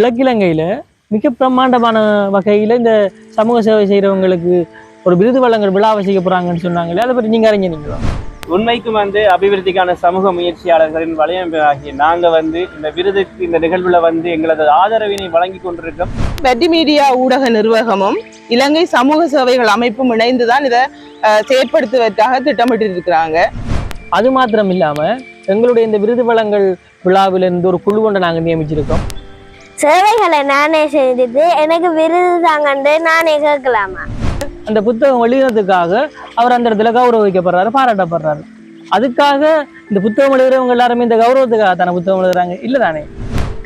கிழக்கிழங்கையில் மிக பிரம்மாண்டமான வகையில் இந்த சமூக சேவை செய்கிறவங்களுக்கு ஒரு விருது வழங்கல் விழாவை செய்ய போகிறாங்கன்னு சொன்னாங்களே அதை பற்றி நீங்கள் அறிஞனீங்களா உண்மைக்கும் வந்து அபிவிருத்திக்கான சமூக முயற்சியாளர்களின் வலையமைப்பு ஆகிய நாங்க வந்து இந்த விருதுக்கு இந்த நிகழ்வுல வந்து எங்களது ஆதரவினை வழங்கி கொண்டிருக்கோம். வெட்டி மீடியா ஊடக நிர்வாகமும் இலங்கை சமூக சேவைகள் அமைப்பும் இணைந்துதான் இதை அஹ், செயற்படுத்துவதற்காக திட்டமிட்டு இருக்கிறாங்க அது மாத்திரம் இல்லாமல் எங்களுடைய இந்த விருது வழங்கல் விழாவிலிருந்து ஒரு குழு ஒன்றை நாங்கள் நியமிச்சிருக்கோம். சேவைகளை நானே செஞ்சுட்டு எனக்கு விருது தாங்கண்டு நானே கேட்கலாமா? அந்த புத்தகம் வெளியிடறதுக்காக அவர் அந்த இடத்துல கௌரவிக்கப்படுறாரு பாராட்டப்படுறாரு. அதுக்காக இந்த புத்தகம் எழுதுறவங்க எல்லாருமே இந்த கௌரவத்துக்காக தானே புத்தகம் எழுதுறாங்க? இல்லை தானே?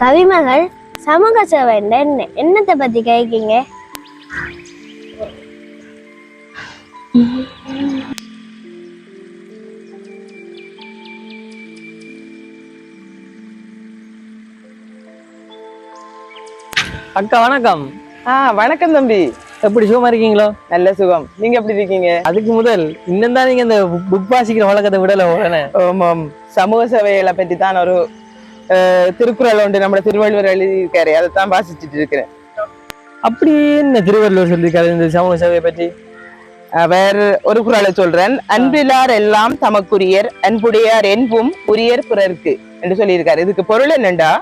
கவிமகள் சமூக சேவை என்ன? என்னத்தை பத்தி கேட்கீங்க? அக்கா வணக்கம். ஆ வணக்கம் தம்பி. எப்படி சுகமா இருக்கீங்களோ? நல்ல சுகம். நீங்க எப்படி இருக்கீங்க? அதுக்கு முதல் இன்னும் தான் நீங்க இந்த புக் வாசிக்கிற வழக்கத்தை விடல உடனே. சமூக சேவைகளை பற்றி தான் ஒரு திருக்குறள் ஒன்று நம்ம திருவள்ளுவர் எழுதியிருக்காரு. அதை தான் வாசிச்சுட்டு இருக்கிறேன். அப்படி என்ன திருவள்ளுவர் சொல்லியிருக்காரு இந்த சமூக சேவையை பற்றி? அவர் ஒரு குறளை சொல்றேன். அன்பிலார் எல்லாம் தமக்குரியர் அன்புடையார் என்பும் உரியர் பிறர்க்கு என்று சொல்லியிருக்காரு. இதுக்கு பொருள் என்னண்டா?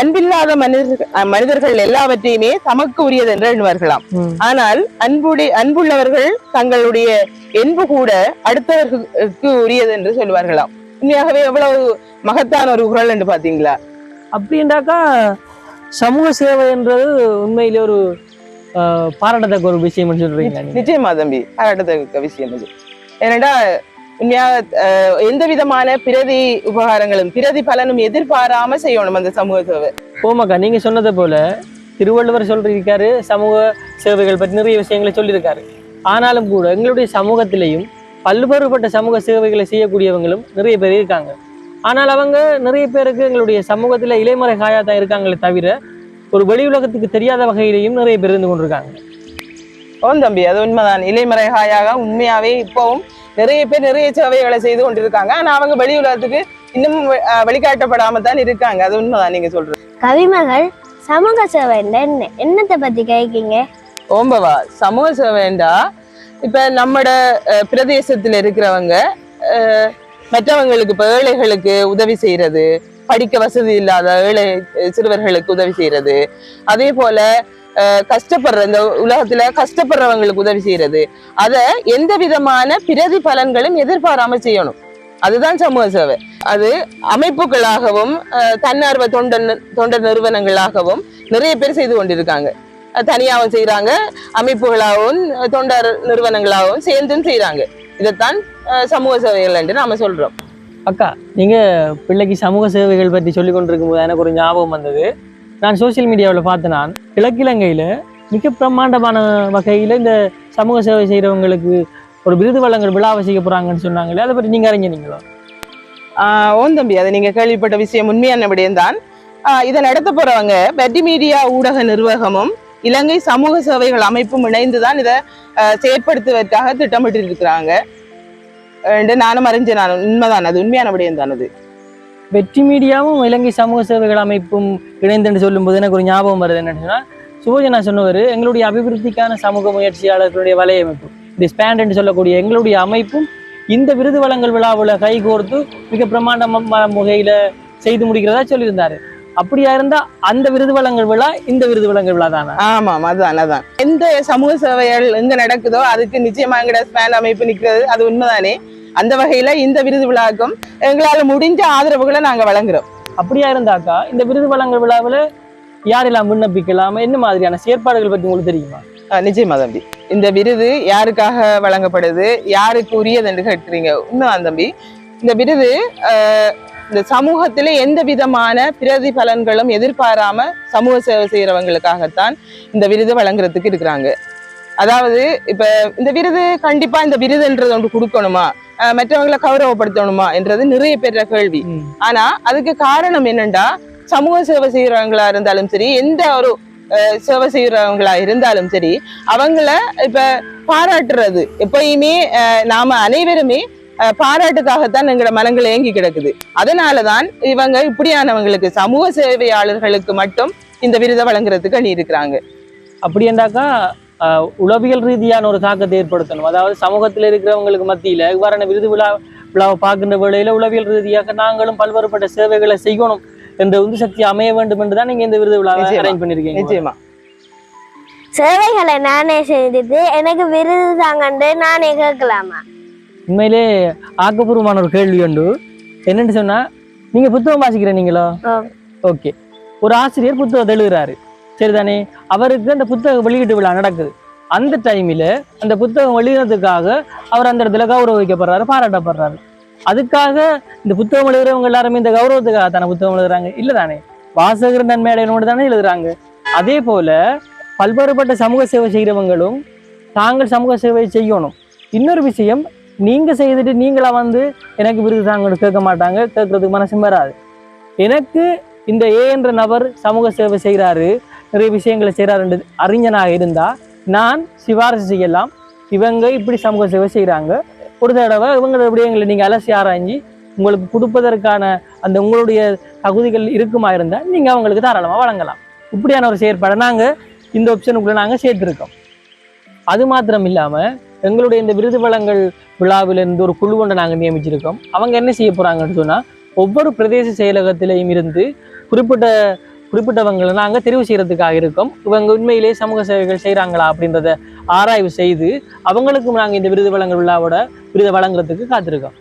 அன்பில்லாத மனிதர்கள் மனிதர்கள் எல்லாவற்றையுமே தமக்கு உரியது என்று எண்ணுவார்களாம். ஆனால் அன்புடைய அன்புள்ளவர்கள் தங்களுடைய என்பு கூட அடுத்தவர்களுக்கு உரியது என்று சொல்லுவார்களாம். உண்மையாகவே எவ்வளவு மகத்தான ஒரு குரல் என்று பாத்தீங்களா அப்படின்றாக்கா சமூக சேவைன்றது உண்மையிலே ஒரு பாராட்டத்தக்க ஒரு விஷயம் சொல்றீங்க. நிச்சயமா தம்பி பாராட்டத்தக்க விஷயம் இது. ஏனென்றா உண்மையா எந்த விதமான பிரதி உபகாரங்களும் பிரதி பலனும் எதிர்பாராம செய்யணும் அந்த சமூக சேவை. ஓமாக்கா நீங்க சொன்னதை போல திருவள்ளுவர் சொல்லியிருக்காரு சமூக சேவைகள் பற்றி நிறைய விஷயங்களை சொல்லியிருக்காரு. ஆனாலும் கூட எங்களுடைய சமூகத்திலையும் பல்வேறுபட்ட சமூக சேவைகளை செய்யக்கூடியவங்களும் நிறைய பேர் இருக்காங்க. ஆனால் அவங்க நிறைய பேருக்கு எங்களுடைய சமூகத்தில் இலைமறை காயா தான் இருக்காங்களே தவிர ஒரு வெளி உலகத்துக்கு தெரியாத வகையிலையும் நிறைய பேர் இருந்து கொண்டிருக்காங்க. ஓம் தம்பி அது உண்மைதான். இலைமறைகாயாக உண்மையாவே இப்பவும் நிறைய பேர் நிறைய சேவைகளை செய்து கொண்டிருக்காங்க. ஆனா அவங்க வெளி உலகத்துக்கு இன்னும் வெளிக்காட்டப்படாம தான் இருக்காங்க. அது உண்மைதான் நீங்க சொல்றது. கவிமகள் சமூக சேவை என்ன? என்னத்தை பத்தி கேட்கீங்க ஓம்பவா சமூக சேவைண்டா இப்ப நம்மட பிரதேசத்துல இருக்கிறவங்க மற்றவங்களுக்கு இப்ப ஏழைகளுக்கு உதவி செய்யறது படிக்க வசதி இல்லாத ஏழை சிறுவர்களுக்கு உதவி செய்யறது அதே போல கஷ்டப்படுற இந்த உலகத்துல கஷ்டப்படுறவங்களுக்கு உதவி செய்யறது. அதை எந்த விதமான பிரதி பலன்களும் எதிர்பாராம செய்யணும். அதுதான் சமூக சேவை. அது அமைப்புகளாகவும் அஹ், தன்னார்வ தொண்டர் தொண்டர் நிறுவனங்களாகவும் நிறைய பேர் செய்து கொண்டிருக்காங்க. தனியாகவும் செய்யறாங்க அமைப்புகளாகவும் தொண்டர் நிறுவனங்களாகவும் சேர்ந்தும் செய்யறாங்க இதைத்தான் சமூக சேவைகள் என்று நாம சொல்றோம். அக்கா நீங்க பிள்ளைக்கு சமூக சேவைகள் பற்றி சொல்லி கொண்டிருக்கும் போது எனக்கு ஒரு ஞாபகம் வந்தது. நான் சோஷியல் மீடியாவில் பார்த்து நான். கிழக்கிழங்கையில் மிக பிரம்மாண்டமான வகையில் இந்த சமூக சேவை செய்கிறவங்களுக்கு ஒரு விருது வழங்கல் விழாவை செய்ய போகிறாங்கன்னு சொன்னாங்களே அதை பற்றி நீங்கள் அறிஞ்சினீங்களோ ஆஹ் ஓம் தம்பி அதை நீங்கள் கேள்விப்பட்ட விஷயம் உண்மையான விடயம்தான். இதை நடத்த போகிறவங்க வெட்டி மீடியா ஊடக நிர்வாகமும் இலங்கை சமூக சேவைகள் அமைப்பும் இணைந்து தான் இதை செயற்படுத்துவதற்காக திட்டமிட்டு இருக்கிறாங்க நானும் அறிஞ்சேன் நான் உண்மைதான் அது உண்மையான விடயம் தான் அது. வெற்றி மீடியாவும் இலங்கை சமூக சேவைகள் அமைப்பும் இணைந்துன்னு சொல்லும்போது எனக்கு ஒரு ஞாபகம் வருது என்னன்னு சொன்னால் சுபோஜனா சொன்னவர் எங்களுடைய அபிவிருத்திக்கான சமூக முயற்சியாளர்களுடைய வலையமைப்பு இந்த ஸ்பேண்ட் என்று சொல்லக்கூடிய எங்களுடைய அமைப்பும் இந்த விருது வழங்கல் விழாவில் கைகோர்த்து மிக பிரமாண்டமான முகையில் செய்து முடிக்கிறதா சொல்லியிருந்தாரு. அப்படியா இருந்தா அந்த விருது வழங்கல் விழா இந்த விருது வழங்கல் விழா தானே? ஆமாம் அதான் அதான். எந்த சமூக சேவைகள் எங்க நடக்குதோ அதுக்கு நிச்சயமா எங்கட ஸ்பேன் அமைப்பு நிக்கிறது அது உண்மைதானே? அந்த வகையில இந்த விருது விழாக்கும் எங்களால முடிஞ்ச ஆதரவுகளை நாங்க வழங்குறோம். அப்படியா இருந்தாக்கா இந்த விருது வழங்கல் விழாவில் யாரெல்லாம் விண்ணப்பிக்கலாம் என்ன மாதிரியான செயற்பாடுகள் பற்றி உங்களுக்கு தெரியுமா? நிச்சயமா தம்பி. இந்த விருது யாருக்காக வழங்கப்படுது யாருக்கு உரியது என்று கேட்கிறீங்க? உண்மைதான் தம்பி. இந்த விருது இந்த சமூகத்திலே எந்த விதமான பிரதிபலன்களும் எதிர்பாராம சமூக சேவை செய்யறவங்களுக்காகத்தான் இந்த விருது வழங்குறதுக்கு இருக்கிறாங்க. அதாவது இப்ப இந்த விருது கண்டிப்பா இந்த விருதுன்றது ஒன்று கொடுக்கணுமா? மற்றவங்களை கௌரவப்படுத்தணுமா என்றது நிறைய பேர் கேள்வி. ஆனா அதுக்கு காரணம் என்னண்டா? சமூக சேவை செய்யறவங்களா இருந்தாலும் சரி எந்த ஒரு சேவை செய்யறவங்களா இருந்தாலும் சரி அவங்கள இப்ப பாராட்டுறது. எப்பயுமே அஹ், நாம அனைவருமே பாராட்டுக்காகத்தான் எங்களோட மனங்கள் ஏங்கி கிடக்குது. அதனாலதான் இவங்க இப்படியானவங்களுக்கு சமூக சேவையாளர்களுக்கு மட்டும் இந்த விருதை வழங்குறதுக்கு அணி இருக்கிறாங்க அப்படி என்றாக்கா உளவியல் ரீதியான ஒரு தாக்கத்தை ஏற்படுத்தணும். அதாவது சமூகத்தில் இருக்கிறவங்களுக்கு மத்தியில இவ்வாறான விருது விழா விழாவை பார்க்கின்ற வேளையில உளவியல் ரீதியாக நாங்களும் பல்வேறுபட்ட சேவைகளை செய்யணும் என்ற உந்து சக்தி அமைய வேண்டும் என்று தான் நீங்க இந்த விருது விழாவை. அரேஞ்ச் பண்ணிருக்கீங்க நிச்சயமா. சேவைகளை நானே செஞ்சுட்டு எனக்கு விருது தாங்கண்டு நானே கேட்கலாமா? உண்மையிலே ஆக்கப்பூர்வமான ஒரு கேள்வி உண்டு. என்னன்னு சொன்னா நீங்க புத்தகம் வாசிக்கிற நீங்களோ? ஆம். ஓகே. ஒரு ஆசிரியர் புத்தகத்தை எழுதுறாரு. சரிதானே? அவருக்கு அந்த புத்தக வெளியீட்டு விழா நடக்குது. அந்த டைமில் அந்த புத்தகம் வெளியினதுக்காக அவர் அந்த இடத்துல கௌரவிக்கப்படுறாரு பாராட்டப்படுறாரு. அதுக்காக இந்த புத்தகம் எழுதுறவங்க எல்லாருமே இந்த கௌரவத்துக்காக தானே புத்தகம் எழுதுறாங்க? இல்லை தானே வாசகர் நன்மை அடையணும்னு தானே எழுதுறாங்க. அதே போல பல்வேறுபட்ட சமூக சேவை செய்கிறவங்களும் தாங்கள் சமூக சேவை செய்யணும். இன்னொரு விஷயம் நீங்கள் செய்துட்டு நீங்களாக வந்து எனக்கு விருது தாங்கன்னு கேட்க மாட்டாங்க கேட்கறதுக்கு மனசும் வராது எனக்கு இந்த ஏ என்ற நபர் சமூக சேவை செய்கிறாரு நிறைய விஷயங்களை செய்கிறாரு அறிஞனாக இருந்தால் நான் சிபாரிசு செய்யலாம். இவங்க இப்படி சமூக சேவை செய்கிறாங்க ஒரு தடவை இவங்களோட விடயங்களை நீங்கள் அலசி ஆராய்ஞ்சி உங்களுக்கு கொடுப்பதற்கான அந்த உங்களுடைய தகுதிகள் இருக்குமா இருந்தால் நீங்கள் அவங்களுக்கு தாராளமாக வழங்கலாம். இப்படியான ஒரு செயற்பாடை நாங்கள் இந்த ஆப்ஷனுக்குள்ளே நாங்கள் சேர்த்துருக்கோம். அது மாத்திரம் இல்லாமல் எங்களுடைய இந்த விருது வளங்கள் விழாவிலிருந்து ஒரு குழு ஒன்றை நாங்கள் நியமிச்சிருக்கோம். அவங்க என்ன செய்ய போகிறாங்கன்னு சொன்னால் ஒவ்வொரு பிரதேச செயலகத்திலையும் இருந்து குறிப்பிட்ட குறிப்பிட்டவங்களை நாங்கள் தெரிவு செய்யறதுக்காக இருக்கோம். இவங்க உண்மையிலேயே சமூக சேவைகள் செய்கிறாங்களா அப்படின்றத ஆராய்வு செய்து அவங்களுக்கும் நாங்கள் இந்த விருது வழங்கல் விழாவோட விருதை வழங்குறதுக்கு காத்திருக்கோம்.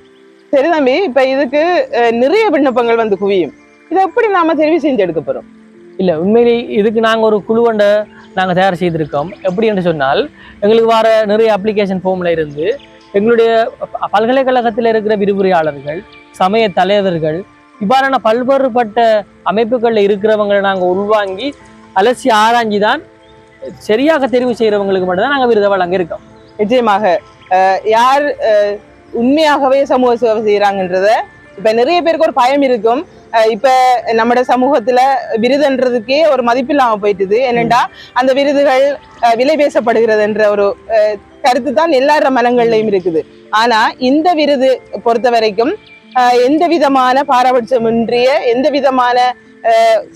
சரி தம்பி இப்ப இதுக்கு நிறைய விண்ணப்பங்கள் வந்து குவியும். இதை எப்படி நாம தெரிவு செஞ்சு எடுக்க போறோம் இல்லை உண்மையிலே இதுக்கு நாங்கள் ஒரு குழுவண்டை நாங்கள் தயார் செய்திருக்கோம். எப்படி என்று சொன்னால் எங்களுக்கு வர நிறைய அப்ளிகேஷன் ஃபார்மில் இருந்து எங்களுடைய பல்கலைக்கழகத்தில் இருக்கிற விரிவுரையாளர்கள் சமய தலைவர்கள் இவ்வாறான பல்வேறுபட்ட அமைப்புகளில் இருக்கிறவங்களை நாங்கள் உள்வாங்கி அலசி ஆராய்ஞ்சி தான் சரியாக தெரிவு செய்கிறவங்களுக்கு மட்டும்தான் நாங்கள் விருதை வழங்க இருக்கோம். நிச்சயமாக அஹ், யார் அஹ், உண்மையாகவே சமூக சேவை செய்கிறாங்கன்றத இப்ப நிறைய பேருக்கு ஒரு பயம் இருக்கும். அஹ், இப்ப நம்மட சமூகத்துல விருதுன்றதுக்கே ஒரு மதிப்பில்லாம போயிட்டுது. என்னென்னா அந்த விருதுகள் அஹ், விலை பேசப்படுகிறதுன்ற ஒரு அஹ், கருத்து தான் எல்லார மனங்கள்லயும் இருக்குது. ஆனா இந்த விருது பொறுத்த வரைக்கும் எந்த விதமான பாரபட்சமின்றிய எந்த விதமான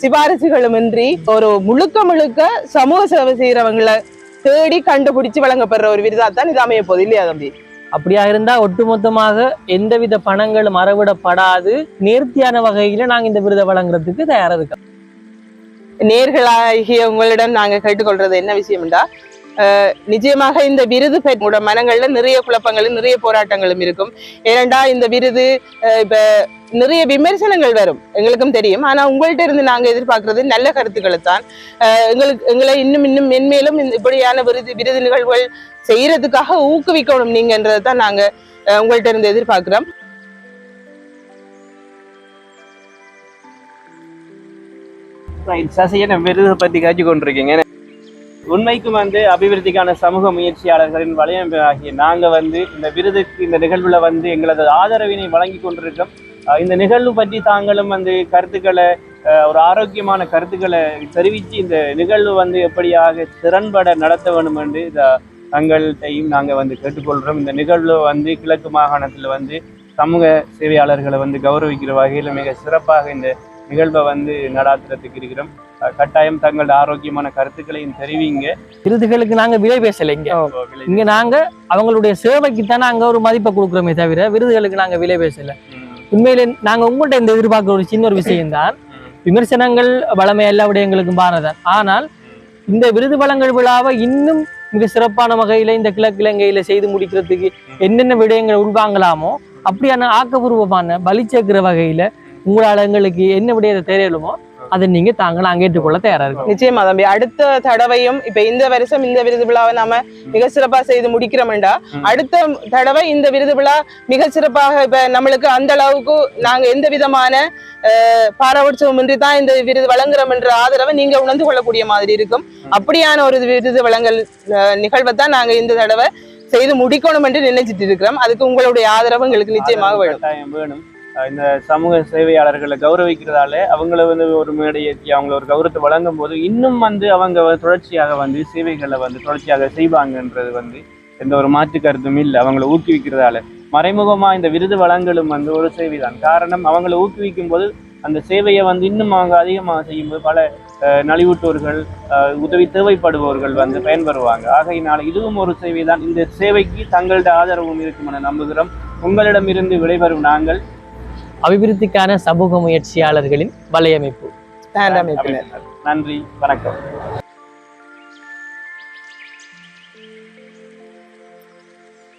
சிபாரிசுகளுமின்றி ஒரு முழுக்க முழுக்க சமூக சேவை செய்யறவங்களை தேடி கண்டுபிடிச்சு வழங்கப்படுற ஒரு விருதா தான் இது அமைய போகுது இல்லையா தம்பி? அப்படியா இருந்தால் ஒட்டுமொத்தமாக எந்தவித பணங்களும் அறவிடப்படாது நேர்த்தியான வகையில் நாங்கள் இந்த விருதை வழங்குறதுக்கு தயாராக இருக்கோம். நேர்களாகிய உங்களிடம் நாங்க கேட்டுக்கொள்றது என்ன விஷயம்டா? நிச்சயமாக இந்த விருது பெற்றோட மனங்கள்ல நிறைய குழப்பங்களும் நிறைய போராட்டங்களும் இருக்கும். ஏனண்டா இந்த விருது இப்ப நிறைய விமர்சனங்கள் வரும். எங்களுக்கும் தெரியும். ஆனா உங்கள்கிட்ட இருந்து நாங்க எதிர்பார்க்கறது நல்ல கருத்துக்களை தான். எங்களுக்கு எங்களை இன்னும் இன்னும் மென்மேலும் இந்த இப்படியான விருது விருது நிகழ்வுகள் செய்யறதுக்காக ஊக்குவிக்கணும் நீங்கன்றதை தான் நாங்க அஹ், உங்கள்ட்ட இருந்து எதிர்பார்க்கிறோம். ரைட் விருது பற்றி காட்சி கொண்டிருக்கீங்க உண்மைக்கும் வந்து அபிவிருத்திக்கான சமூக முயற்சியாளர்களின் வளையம் ஆகிய நாங்கள் வந்து இந்த விருதுக்கு இந்த நிகழ்வில் வந்து எங்களது ஆதரவினை வழங்கி கொண்டிருக்கோம் இந்த நிகழ்வு பற்றி தாங்களும் வந்து கருத்துக்களை ஒரு ஆரோக்கியமான கருத்துக்களை தெரிவித்து இந்த நிகழ்வு வந்து எப்படியாக திறன்பட நடத்த வேண்டும் என்று தங்கள்கிட்டையும் நாங்கள் வந்து கேட்டுக்கொள்கிறோம் இந்த நிகழ்வு வந்து கிழக்கு மாகாணத்தில் வந்து சமூக சேவையாளர்களை வந்து கௌரவிக்கிற வகையில் மிக சிறப்பாக இந்த நிகழ்வை வந்து நடாத்துறதுக்கு இருக்கிறோம். கட்டாயம் தங்களோட ஆரோக்கியமான கருத்துக்களையும் தெரிவிங்க. விருதுகளுக்கு நாங்கள் விலை பேசலை இங்க. இங்க நாங்க அவங்களுடைய சேவைக்கு தானே அங்க ஒரு மதிப்பை கொடுக்குறோமே தவிர விருதுகளுக்கு நாங்க விலை பேசல. உண்மையிலே நாங்க உங்கள்கிட்ட இந்த எதிர்பார்க்கிற ஒரு சின்ன ஒரு விஷயம்தான். விமர்சனங்கள் வளமை எல்லா விடயங்களுக்கும் பாரதான் ஆனால் இந்த விருது வழங்கல் விழாவை இன்னும் மிக சிறப்பான வகையில இந்த கிழக்கு இலங்கையில செய்து முடிக்கிறதுக்கு என்னென்ன விடயங்களை உள்வாங்கலாமோ அப்படியான ஆக்கப்பூர்வமான பலி சேர்க்கிற வகையில உங்களால் எங்களுக்கு என்ன விடயத்தை தெரியலுமோ அதை நீங்க தாங்கள் அங்கே ஏற்றுக்கொள்ள தயாரா இருக்கும் நிச்சயமா தம்பி. அடுத்த தடவையும் இப்ப இந்த வருஷம் இந்த விருது விழாவை நாம மிக சிறப்பா செய்து முடிக்கிறோம்டா. அடுத்த தடவை இந்த விருது விழா மிக சிறப்பாக இப்ப நம்மளுக்கு அந்த அளவுக்கு நாங்க எந்த விதமான பாரபட்சமின்றி தான் இந்த விருது வழங்குறோம் என்ற ஆதரவை நீங்க உணர்ந்து கொள்ளக்கூடிய மாதிரி இருக்கும். அப்படியான ஒரு விருது வழங்கல் அஹ், நிகழ்வை தான் நாங்க இந்த தடவை செய்து முடிக்கணும் என்று நினைச்சிட்டு இருக்கிறோம். அதுக்கு உங்களுடைய ஆதரவு எங்களுக்கு நிச்சயமாக வேணும். வேணும். இந்த சமூக சேவையாளர்களை கௌரவிக்கிறதால அவங்கள வந்து ஒரு மேடை ஏற்றி அவங்கள ஒரு கௌரவத்தை வழங்கும் போது இன்னும் வந்து அவங்க தொடர்ச்சியாக வந்து சேவைகளை வந்து தொடர்ச்சியாக செய்வாங்கன்றது வந்து எந்த ஒரு மாற்று கருத்தும் இல்லை. அவங்கள ஊக்குவிக்கிறதால. மறைமுகமாக இந்த விருது வழங்கலும் வந்து ஒரு சேவை தான் காரணம் அவங்கள ஊக்குவிக்கும் போது அந்த சேவையை வந்து இன்னும் அவங்க அதிகமாக செய்யும்போது பல நலிவுற்றோர்கள் உதவி தேவைப்படுபவர்கள் வந்து பயன்பெறுவாங்க. ஆகையினால் இதுவும் ஒரு சேவை தான் இந்த சேவைக்கு தங்களது ஆதரவும் இருக்கும் என நம்புகிறோம். உங்களிடமிருந்து விடைபெறும் நாங்கள் அபிவிருத்திக்கான சமூக முயற்சியாளர்களின் வலையமைப்பு. நன்றி வணக்கம்.